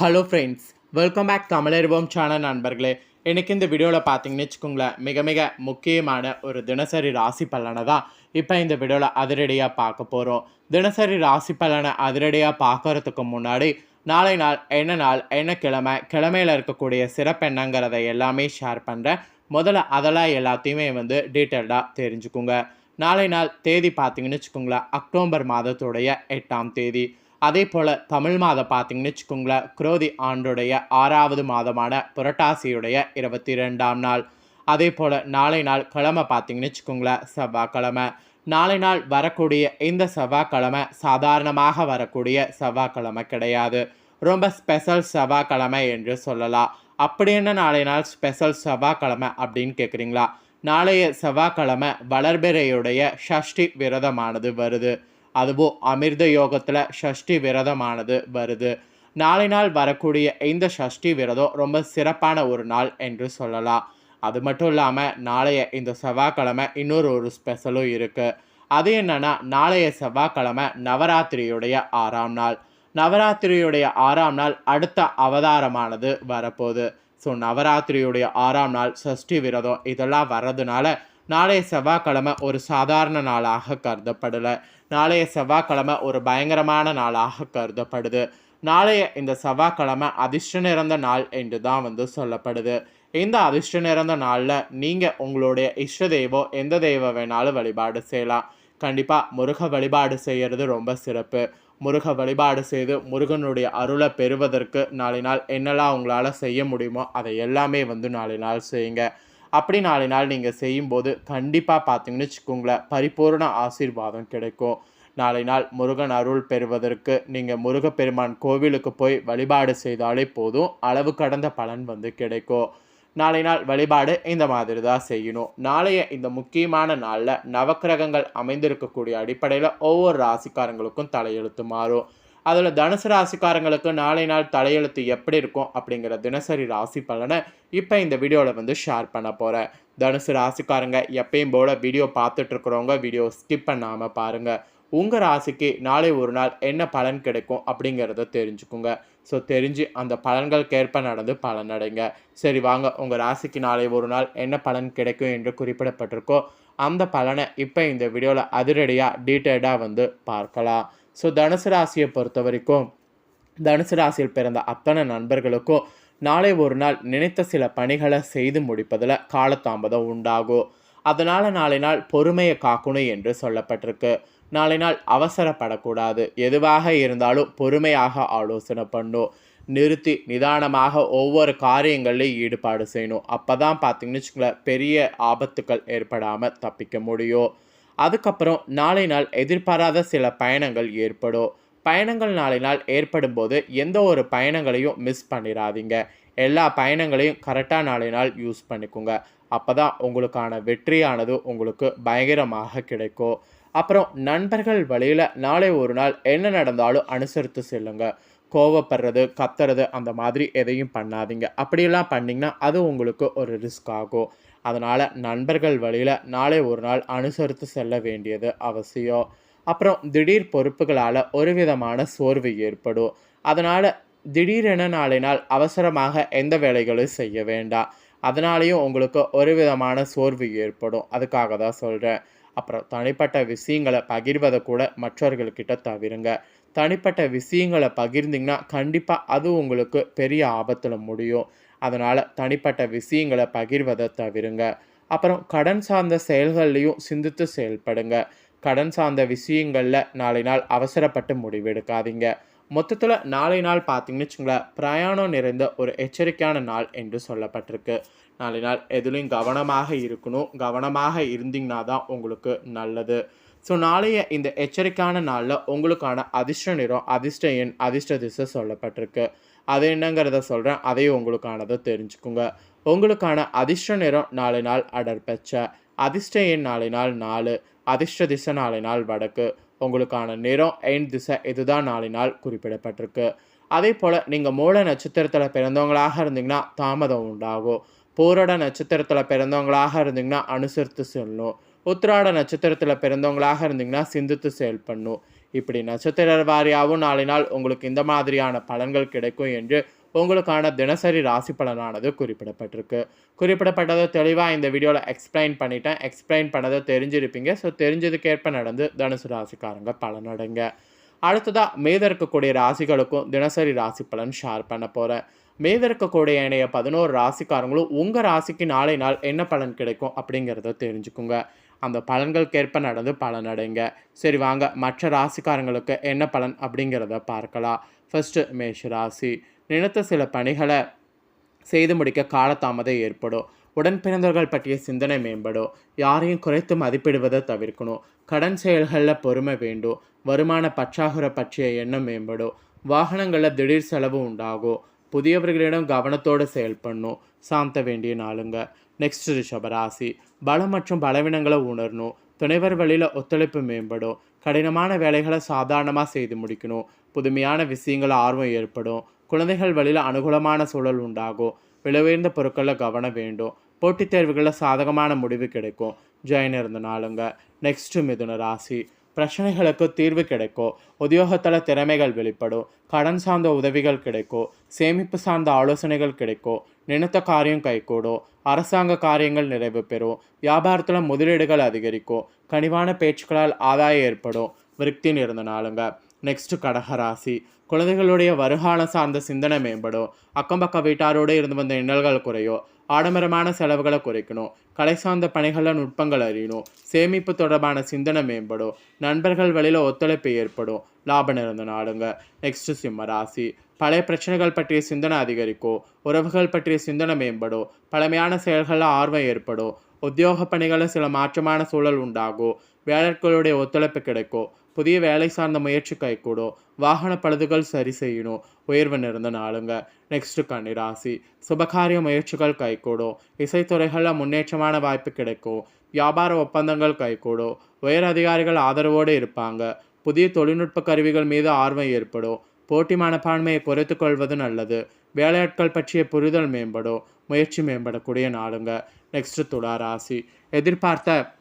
Hello friends welcome back Tamilarvom channel நண்பர்களே. எனக்கு இந்த வீடியோவில் பார்த்தீங்கன்னு வச்சுக்கோங்களேன் மிக மிக முக்கியமான ஒரு தினசரி ராசி பலனை தான் இப்போ இந்த வீடியோவில் அதிரடியாக பார்க்க போகிறோம் தினசரி ராசி பலனை அதிரடியாக பார்க்கறதுக்கு முன்னாடி நாளை நாள் என்ன நாள் என்ன கிழமை கிழமையில் இருக்கக்கூடிய சிறப்பு என்னங்கிறத எல்லாமே ஷேர் பண்ணுறேன் முதல்ல அதெல்லாம் எல்லாத்தையுமே வந்து டீட்டெயில்டாக தெரிஞ்சுக்குங்க. நாளை நாள் தேதி பார்த்தீங்கன்னு வச்சுக்கோங்களேன் அக்டோபர் மாதத்துடைய எட்டாம் தேதி. அதே போல் தமிழ் மாதம் பார்த்தீங்கன்னு வச்சுக்கோங்களேன் குரோதி ஆண்டுடைய ஆறாவது மாதமான புரட்டாசியுடைய இருபத்தி ரெண்டாம் நாள். அதே போல் நாளை நாள் கிழமை பார்த்தீங்கன்னு வச்சுக்கோங்களேன் செவ்வாய்க்கிழமை. நாளை நாள் வரக்கூடிய இந்த செவ்வாய்க்கிழமை சாதாரணமாக வரக்கூடிய செவ்வாய்க்கிழமை கிடையாது. ரொம்ப ஸ்பெஷல் செவ்வாய்க்கிழமை என்று சொல்லலாம். அப்படி என்ன நாளை நாள் ஸ்பெஷல் செவ்வாய்க்கிழமை அப்படின்னு கேட்குறீங்களா நாளைய செவ்வாய்க்கிழமை வளர்பிறையுடைய ஷஷ்டி விரதமானது வருது. அதுவும் அமிர்த யோகத்தில் ஷஷ்டி விரதமானது வருது. நாளை நாள் வரக்கூடிய இந்த ஷஷ்டி விரதம் ரொம்ப சிறப்பான ஒரு நாள் என்று சொல்லலாம். அது மட்டும் இல்லாமல் நாளைய இந்த செவ்வாய்க்கிழமை இன்னொரு ஒரு ஸ்பெஷலும் இருக்குது அது என்னன்னா நாளைய செவ்வாய்க்கிழமை நவராத்திரியுடைய ஆறாம் நாள். நவராத்திரியுடைய ஆறாம் நாள் அடுத்த அவதாரமானது வரப்போகுது. ஸோ நவராத்திரியுடைய ஆறாம் நாள் சஷ்டி விரதம் இதெல்லாம் வர்றதுனால நாளைய செவ்வாய்க்கிழமை ஒரு சாதாரண நாளாக கருதப்படலை. நாளைய செவ்வாய்க்கிழமை ஒரு பயங்கரமான நாளாக கருதப்படுது. நாளைய இந்த செவ்வாய்க்கிழமை அதிர்ஷ்ட நிறந்த நாள் என்று தான் வந்து சொல்லப்படுது. இந்த அதிர்ஷ்ட நிறந்த நாளில் நீங்கள் உங்களுடைய இஷ்ட தெய்வம் எந்த தெய்வம் வேணாலும் வழிபாடு செய்யலாம். கண்டிப்பாக முருக வழிபாடு செய்கிறது ரொம்ப சிறப்பு. முருக வழிபாடு செய்து முருகனுடைய அருளை பெறுவதற்கு நாளை நாள் என்னெல்லாம் உங்களால் செய்ய முடியுமோ அதை எல்லாமே வந்து நாளை நாள் செய்யுங்க. அப்படி நாளை நாள் நீங்கள் செய்யும்போது கண்டிப்பாக பார்த்தீங்கன்னு வச்சுக்கோங்களேன் பரிபூர்ண ஆசீர்வாதம் கிடைக்கும். நாளை நாள் முருகன் அருள் பெறுவதற்கு நீங்கள் முருகப்பெருமான் கோவிலுக்கு போய் வழிபாடு செய்தாலே போதும் அளவு கடந்த பலன் வந்து கிடைக்கும். நாளை நாள் வழிபாடு இந்த மாதிரி தான் செய்யணும். நாளைய இந்த முக்கியமான நாளில் நவக்கிரகங்கள் அமைந்திருக்கக்கூடிய அடிப்படையில் ஒவ்வொரு ராசிக்காரங்களுக்கும் தலையெழுத்து மாறும். அதில் தனுசு ராசிக்காரங்களுக்கு நாளை நாள் தலையெழுத்து எப்படி இருக்கும் அப்படிங்கிற தினசரி ராசி பலனை இப்போ இந்த வீடியோவில் வந்து ஷேர் பண்ண போகிறேன் தனுசு ராசிக்காரங்க எப்பயும் போல் வீடியோ பார்த்துட்ருக்குறவங்க வீடியோ ஸ்கிப் பண்ணாமல் பாருங்கள் உங்கள் ராசிக்கு நாளை ஒரு நாள் என்ன பலன் கிடைக்கும் அப்படிங்கிறத தெரிஞ்சுக்குங்க. ஸோ தெரிஞ்சு அந்த பலன்களுக்கேற்ப நடந்து பலனடைங்க. சரி வாங்க. உங்கள் ராசிக்கு நாளை ஒரு நாள் என்ன பலன் கிடைக்கும் என்று குறிப்பிடப்பட்டிருக்கோ அந்த பலனை இப்போ இந்த வீடியோவில் அதிரடியாக டீட்டெயில்டாக வந்து பார்க்கலாம். ஸோ தனுசு ராசியை பொறுத்த வரைக்கும் தனுசு ராசியில் பிறந்த அத்தனை நண்பர்களுக்கும் நாளை ஒரு நாள் நினைத்த சில பணிகளை செய்து முடிப்பதில் காலதாமதம் உண்டாகும் அதனால் நாளை நாள் பொறுமையை காக்கணும் என்று சொல்லப்பட்டிருக்கு. நாளை நாள் அவசரப்படக்கூடாது. எதுவாக இருந்தாலும் பொறுமையாக ஆலோசனை பண்ணும். நிறுத்தி நிதானமாக ஒவ்வொரு காரியங்கள்லையும் ஈடுபாடு செய்யணும். அப்போ தான் பார்த்தீங்கன்னு வச்சுக்கோங்களேன் பெரிய ஆபத்துக்கள் ஏற்படாமல் தப்பிக்க முடியும். அதுக்கப்புறம் நாளை நாள் எதிர்பாராத சில பயணங்கள் ஏற்படும். பயணங்கள் நாளை நாள் ஏற்படும் போது எந்த ஒரு பயணங்களையும் மிஸ் பண்ணிடாதீங்க எல்லா பயணங்களையும் கரெக்டாக நாளை நாள் யூஸ் பண்ணிக்கோங்க. அப்போ தான் உங்களுக்கான வெற்றியானது உங்களுக்கு பயங்கரமாக கிடைக்கும். அப்புறம் நண்பர்கள் வழியில் நாளை ஒரு நாள் என்ன நடந்தாலும் அனுசரித்து செல்லுங்க. கோவப்படுறது கத்துறது அந்த மாதிரி எதையும் பண்ணாதீங்க. அப்படியெல்லாம் பண்ணிங்கன்னா அது உங்களுக்கு ஒரு ரிஸ்க் ஆகும். அதனால் நண்பர்கள் வழியில் நாளை ஒரு நாள் அனுசரித்து செல்ல வேண்டியது அவசியம். அப்புறம் திடீர் பொறுப்புகளால் ஒரு விதமான சோர்வு ஏற்படும். அதனால் திடீரென நாளை நாள் அவசரமாக எந்த வேலைகளும் செய்ய வேண்டாம். அதனாலேயும் உங்களுக்கு ஒரு விதமான சோர்வு ஏற்படும். அதுக்காக தான் சொல்கிறேன் அப்புறம் தனிப்பட்ட விஷயங்களை பகிர்வதை கூட மற்றவர்கள்கிட்ட தவிருங்க. தனிப்பட்ட விஷயங்களை பகிர்ந்தீங்கன்னா கண்டிப்பாக அது உங்களுக்கு பெரிய ஆபத்தில் முடியும். அதனால் தனிப்பட்ட விஷயங்களை பகிர்வதை தவிருங்க. அப்புறம் கடன் சார்ந்த செயல்கள்லையும் சிந்தித்து செயல்படுங்க. கடன் சார்ந்த விஷயங்களில் நாளை நாள் அவசரப்பட்டு முடிவெடுக்காதீங்க. மொத்தத்தில் நாளை நாள் பார்த்தீங்கன்னு வச்சுங்களேன் பிரயாணம் நிறைந்த ஒரு எச்சரிக்கையான நாள் என்று சொல்லப்பட்டிருக்கு. நாளை நாள் எதுலேயும் கவனமாக இருக்கணும். கவனமாக இருந்தீங்கன்னா தான் உங்களுக்கு நல்லது. ஸோ நாளைய இந்த எச்சரிக்கையான நாளில் உங்களுக்கான அதிர்ஷ்ட நிறம் அதிர்ஷ்ட எண் அதிர்ஷ்ட திசை சொல்லப்பட்டிருக்கு. அது என்னங்கிறத சொல்கிறேன் அதையும் உங்களுக்கானதை தெரிஞ்சுக்குங்க. உங்களுக்கான அதிர்ஷ்ட நிறம் நாளை நாள் அடர்பச்சை அதிர்ஷ்ட எண் நாளை நாள் நாலு அதிர்ஷ்ட திசை நாளை நாள் வடக்கு. உங்களுக்கான நிறம் எண் திசை இதுதான் நாளை நாள் குறிப்பிடப்பட்டிருக்கு. அதே போல் நீங்கள் மூல நட்சத்திரத்தில் பிறந்தவங்களாக இருந்தீங்கன்னா தாமதம் உண்டாகும். பூரட நட்சத்திரத்தில் பிறந்தவங்களாக இருந்தீங்கன்னா அனுசரித்து செல்லணும். உத்திராட நட்சத்திரத்தில் பிறந்தவங்களாக இருந்தீங்கன்னா சிந்தித்து செயல்படணும். இப்படி நட்சத்திர வாரியாகவும் நாளினால் உங்களுக்கு இந்த மாதிரியான பலன்கள் கிடைக்கும் என்று உங்களுக்கான தினசரி ராசி பலனானது குறிப்பிடப்பட்டிருக்கு. குறிப்பிடப்பட்டதை தெளிவாக இந்த வீடியோவில் எக்ஸ்பிளைன் பண்ணிட்டேன். எக்ஸ்பிளைன் பண்ணதை தெரிஞ்சிருப்பீங்க. ஸோ தெரிஞ்சதுக்கேற்ப நடந்து தனுசு ராசிக்காரங்க பலனடைங்க. அடுத்ததாக மீத இருக்கக்கூடிய ராசிகளுக்கும் தினசரி ராசி பலன் ஷேர் பண்ண போகிறேன் மீத இருக்கக்கூடிய இணைய பதினோரு ராசிக்காரங்களும் உங்கள் ராசிக்கு நாளை நாள் என்ன பலன் கிடைக்கும் அப்படிங்கிறத தெரிஞ்சுக்குங்க. அந்த பலன்களுக்கேற்ப நடந்து பலனடைங்க சரி வாங்க. மற்ற ராசிக்காரங்களுக்கு என்ன பலன் அப்படிங்கிறத பார்க்கலாம். ஃபஸ்ட்டு மேஷ ராசி. நினைத்த சில பணிகளை செய்து முடிக்க காலதாமதம் ஏற்படும். உடன் பிறந்தவர்கள் பற்றிய சிந்தனை மேம்படும். யாரையும் குறைத்து மதிப்பிடுவதை தவிர்க்கணும். கடன் செயல்களில் பொறுமை வேண்டும். வருமான பற்றாக்குறை பற்றிய எண்ணம் மேம்படும். வாகனங்களில் திடீர் செலவு உண்டாகும். புதியவர்களிடம் கவனத்தோடு செயல்படணும். சாந்த வேண்டிய நாளுங்க. நெக்ஸ்ட் ரிஷபராசி. பலம் மற்றும் பலவீனங்களை உணரணும். துணைவர் வழியில் ஒத்துழைப்பு மேம்படும். கடினமான வேலைகளை சாதாரணமாக செய்து முடிக்கணும். புதுமையான விஷயங்கள் ஆர்வம் ஏற்படும். குழந்தைகள் வழியில் அனுகூலமான சூழல் உண்டாகும். விலை உயர்ந்த பொருட்களில் கவனம் வேண்டும். போட்டித் தேர்வுகளில் சாதகமான முடிவு கிடைக்கும். ஜெயின் இருந்த நாளுங்க. நெக்ஸ்ட் மிதுன ராசி. பிரச்சனைகளுக்கு தீர்வு கிடைக்கும் உத்தியோகத்தில் திறமைகள் வெளிப்படும் கடன் சார்ந்த உதவிகள் கிடைக்கும் சேமிப்பு சார்ந்த ஆலோசனைகள் கிடைக்கும் நினைத்த காரியம் கைகூடும் அரசாங்க காரியங்கள் நிறைவு பெறும் வியாபாரத்தில் முதலீடுகள் அதிகரிக்கும் கனிவான பேச்சுக்களால் ஆதாயம் ஏற்படும் விருத்தி நிறந்தனாலுங்க நெக்ஸ்ட் கடகராசி குழந்தைகளுடைய வருகாலம் சார்ந்த சிந்தனை மேம்படும் அக்கம் பக்க வீட்டாரோடு இருந்து வந்த இன்னல்கள் குறையும் ஆடம்பரமான செலவுகளை குறைக்கணும். கலை சார்ந்த பணிகளில் நுட்பங்கள் அறியணும். சேமிப்பு தொடர்பான சிந்தனை மேம்படும். நண்பர்கள் வழியில் ஒத்துழைப்பு ஏற்படும். லாபம் நிறந்த நாடுங்க. நெக்ஸ்ட் சிம்ம ராசி. பழைய பிரச்சனைகள் பற்றிய சிந்தனை அதிகரிக்கும். உறவுகள் பற்றிய சிந்தனை மேம்படும். பழமையான செயல்களில் ஆர்வம் ஏற்படும். உத்தியோக பணிகளில் சில மாற்றமான சூழல் உண்டாகும் வேலைகளுடைய ஒத்துழைப்பு கிடைக்கும் புதிய வேலை சார்ந்த முயற்சி கைகூடும் வாகன பழுதுகள் சரி செய்யணும் உயர்வு நிறந்த நாளுங்க. நெக்ஸ்ட் கன்னிராசி சுபகாரிய முயற்சிகள் கைகூடும் இசைத்துறைகளில் முன்னேற்றமான வாய்ப்பு கிடைக்கும் வியாபார ஒப்பந்தங்கள் கைகூடும் உயர் அதிகாரிகள் ஆதரவோடு இருப்பாங்க. புதிய தொழில்நுட்ப கருவிகள் மீது ஆர்வம் ஏற்படும் போட்டி மனப்பான்மையை குறைத்து கொள்வது நல்லது. வேலையாட்கள் பற்றிய புரிதல் மேம்படும். முயற்சி மேம்படக்கூடிய நாளுங்க. நெக்ஸ்ட் துலா ராசி. எதிர்பார்த்த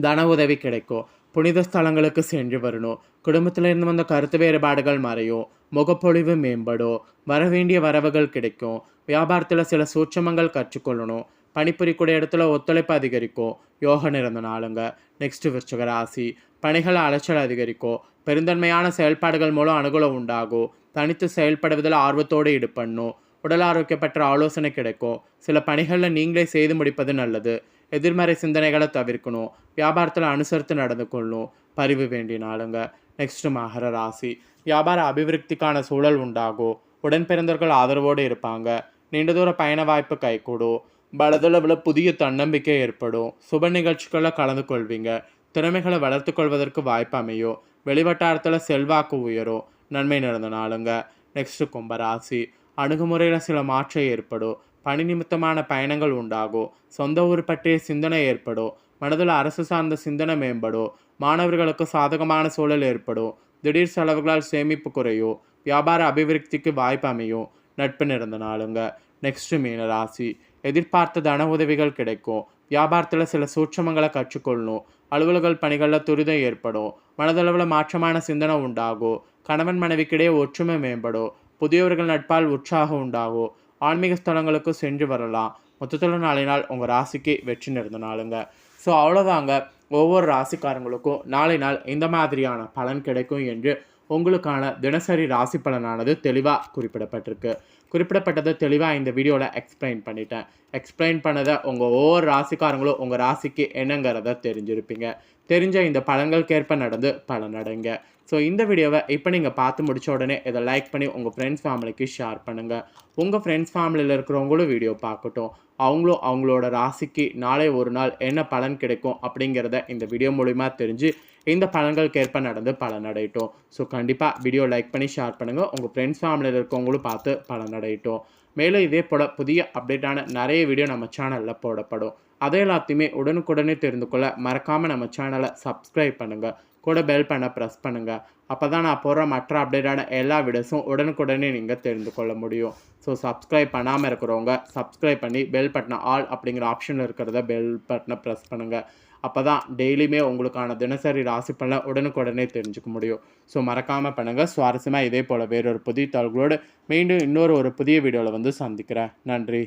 தன உதவி கிடைக்கும். புனித ஸ்தலங்களுக்கு சென்று வரணும். குடும்பத்தில் இருந்து வந்த கருத்து வேறுபாடுகள் மறையும். முகப்பொழிவு மேம்படும். வரவேண்டிய வரவுகள் கிடைக்கும். வியாபாரத்தில் சில சூட்சமங்கள் கற்றுக்கொள்ளணும். பணிபுரிக்கூடிய இடத்துல ஒத்துழைப்பு அதிகரிக்கும். யோக நிறந்த நாளுங்க நெக்ஸ்ட் விருச்சக ராசி. பணிகள் அலைச்சல் அதிகரிக்கும். பெருந்தன்மையான செயல்பாடுகள் மூலம் அனுகூலம் உண்டாகும். தனித்து செயல்படுவதில் ஆர்வத்தோடு ஈடுபடணும். உடல் ஆரோக்கியப்பற்ற ஆலோசனை கிடைக்கும். சில பணிகளில் நீங்களே செய்து முடிப்பது நல்லது. எதிர்மறை சிந்தனைகளை தவிர்க்கணும். வியாபாரத்தில் அனுசரித்து நடந்து கொள்ளணும். பரிவு வேண்டிய நாளுங்க. நெக்ஸ்ட் மகர ராசி. வியாபார அபிவிருத்திக்கான சூழல் உண்டாகும். உடன் பிறந்தவர்கள் ஆதரவோடு இருப்பாங்க. நீண்ட தூர பயண வாய்ப்பு கைகூடும். பலதளவில் புதிய தன்னம்பிக்கை ஏற்படும். சுப நிகழ்ச்சிகளில் கலந்து கொள்வீங்க திறமைகளை வளர்த்து கொள்வதற்கு வாய்ப்பு அமையும். வெளிவட்டாரத்தில் செல்வாக்கு உயரும். நன்மை நடந்த நாளுங்க. நெக்ஸ்ட்டு கும்பராசி அணுகுமுறையில் சில மாற்றம் ஏற்படும். பணி நிமித்தமான பயணங்கள் உண்டாகும். சொந்த ஊர் பற்றிய சிந்தனை ஏற்படும். மனதில் அரசு சார்ந்த சிந்தனை மேம்படும். மாணவர்களுக்கு சாதகமான சூழல் ஏற்படும். திடீர் செலவுகளால் சேமிப்பு குறையும். வியாபார அபிவிருத்திக்கு வாய்ப்பு அமையும். நட்பு நிறந்த நாளுங்க. நெக்ஸ்ட்டு மீனராசி எதிர்பார்த்த தன உதவிகள் கிடைக்கும். வியாபாரத்தில் சில சூட்சமங்களை கற்றுக்கொள்ளணும் அலுவலக பணிகளில் துரிதம் ஏற்படும். மனதளவில் மாற்றமான சிந்தனை உண்டாகும். கணவன் மனைவிக்கிடையே ஒற்றுமை மேம்படும். புதியவர்கள் நட்பால் உற்சாகம் உண்டாகும். ஆன்மீக ஸ்தலங்களுக்கு சென்று வரலாம். மொத்தத்தில் நாளை நாள் உங்கள் ராசிக்கு வெற்றி நிறந்த நாளுங்க. ஸோ அவ்வளோதாங்க ஒவ்வொரு ராசிக்காரங்களுக்கும் நாளை நாள் இந்த மாதிரியான பலன் கிடைக்கும் என்று உங்களுக்கான தினசரி ராசி பலனானது தெளிவாக குறிப்பிடப்பட்டிருக்கு. குறிப்பிடப்பட்டதை தெளிவாக இந்த வீடியோவில் எக்ஸ்பிளைன் பண்ணிட்டேன். எக்ஸ்பிளைன் பண்ணதை உங்கள் ஒவ்வொரு ராசிக்காரங்களும் உங்கள் ராசிக்கு என்னங்கிறத தெரிஞ்சிருப்பீங்க. தெரிஞ்ச இந்த பழங்களுக்கேற்ப நடந்து பலனடைங்க ஸோ இந்த வீடியோவை இப்போ நீங்கள் பார்த்து முடிச்ச உடனே இதை லைக் பண்ணி உங்கள் ஃப்ரெண்ட்ஸ் ஃபேமிலிக்கு ஷேர் பண்ணுங்கள் உங்கள் ஃப்ரெண்ட்ஸ் ஃபேமிலியில் இருக்கிறவங்களும் வீடியோ பார்க்கட்டும். அவங்களும் அவங்களோட ராசிக்கு நாளை ஒரு நாள் என்ன பலன் கிடைக்கும் அப்படிங்கிறத இந்த வீடியோ மூலிமா தெரிஞ்சு இந்த பலன்களுக்கேற்ப நடந்து பலனடையட்டும். ஸோ கண்டிப்பாக வீடியோ லைக் பண்ணி ஷேர் பண்ணுங்கள் உங்கள் ஃப்ரெண்ட்ஸ் ஃபேமிலியில் இருக்கவங்களும் பார்த்து பலனடையட்டும். மேலும் இதே போல் புதிய அப்டேட்டான நிறைய வீடியோ நம்ம சேனலில் போடப்படும். அதை எல்லாத்தையுமே உடனுக்குடனே தெரிந்து கொள்ள மறக்காமல் நம்ம சேனலை சப்ஸ்கிரைப் பண்ணுங்கள் கூட பெல் பண்ண ப்ரெஸ் பண்ணுங்கள் அப்போ தான் நான் போடுற மற்ற அப்டேட்டான எல்லா வீடியோஸும் உடனுக்குடனே நீங்கள் தெரிந்து கொள்ள முடியும். ஸோ சப்ஸ்கிரைப் பண்ணாமல் இருக்கிறவங்க சப்ஸ்கிரைப் பண்ணி பெல் பட்டனை ஆல் அப்படிங்கிற ஆப்ஷனில் இருக்கிறத பெல் பட்டனை ப்ரெஸ் பண்ணுங்கள் அப்போ தான் டெய்லியுமே உங்களுக்கான தினசரி ராசி பலன் உடனுக்குடனே தெரிஞ்சுக்க முடியும். ஸோ மறக்காமல் பண்ணுங்கள் சுவாரஸ்யமாக இதே போல் வேறொரு புதிய தகவலோடு மீண்டும் இன்னொரு ஒரு புதிய வீடியோவில் வந்து சந்திக்கிறேன். நன்றி.